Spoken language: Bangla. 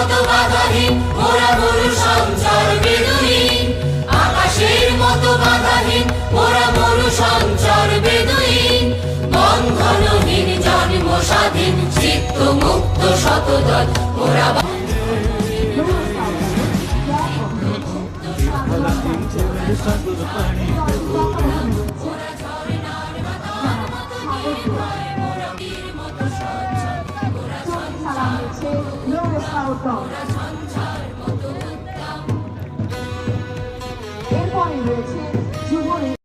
মতো বাধাহীন মোরা মরু সঞ্চার বেদুইন আকাশের মতো বাধাহীন মোরা মরু সঞ্চার বেদুইন বন্ধনহীন জন্ম স্বাধীন চিত্ত মুক্ত শতদল মোরা বা- মোরা চেষ্টা করতাম এরপরে রয়েছে যুব